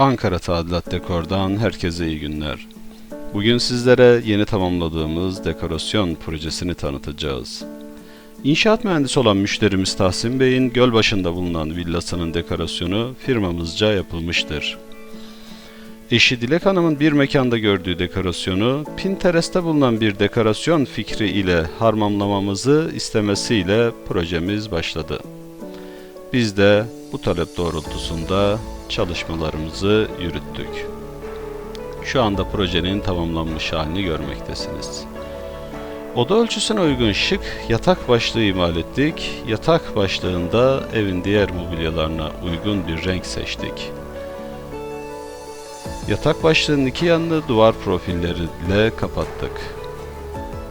Ankara Tadilat Dekor'dan herkese iyi günler. Bugün sizlere yeni tamamladığımız dekorasyon projesini tanıtacağız. İnşaat mühendisi olan müşterimiz Tahsin Bey'in Gölbaşı'nda bulunan villasının dekorasyonu firmamızca yapılmıştır. Eşi Dilek Hanım'ın bir mekanda gördüğü dekorasyonu Pinterest'te bulunan bir dekorasyon fikri ile harmanlamamızı istemesiyle projemiz başladı. Biz de bu talep doğrultusunda çalışmalarımızı yürüttük. Şu anda projenin tamamlanmış halini görmektesiniz. Oda ölçüsüne uygun şık yatak başlığı imal ettik. Yatak başlığında evin diğer mobilyalarına uygun bir renk seçtik. Yatak başlığının iki yanını duvar profilleriyle kapattık.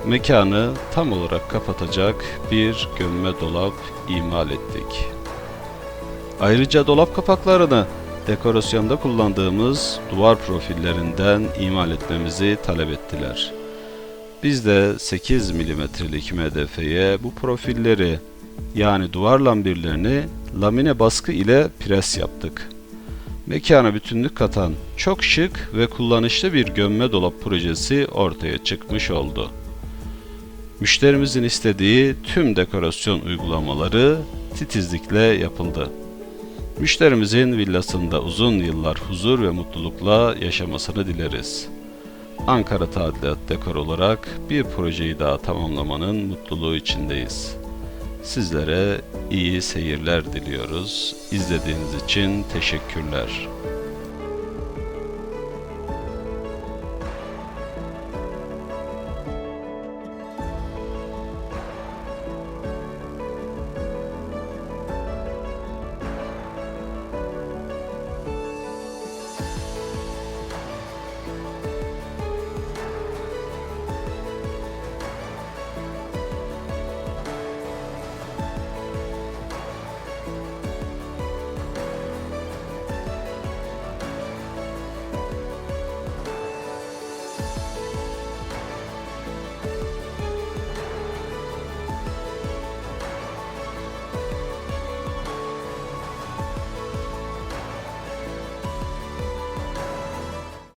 Mekanı tam olarak kapatacak bir gömme dolap imal ettik. Ayrıca dolap kapaklarını dekorasyonda kullandığımız duvar profillerinden imal etmemizi talep ettiler. Biz de 8 milimetrelik MDF'ye bu profilleri yani duvar lambirlerini lamine baskı ile pres yaptık. Mekana bütünlük katan çok şık ve kullanışlı bir gömme dolap projesi ortaya çıkmış oldu. Müşterimizin istediği tüm dekorasyon uygulamaları titizlikle yapıldı. Müşterimizin villasında uzun yıllar huzur ve mutlulukla yaşamasını dileriz. Ankara Tadilat Dekor olarak bir projeyi daha tamamlamanın mutluluğu içindeyiz. Sizlere iyi seyirler diliyoruz. İzlediğiniz için teşekkürler.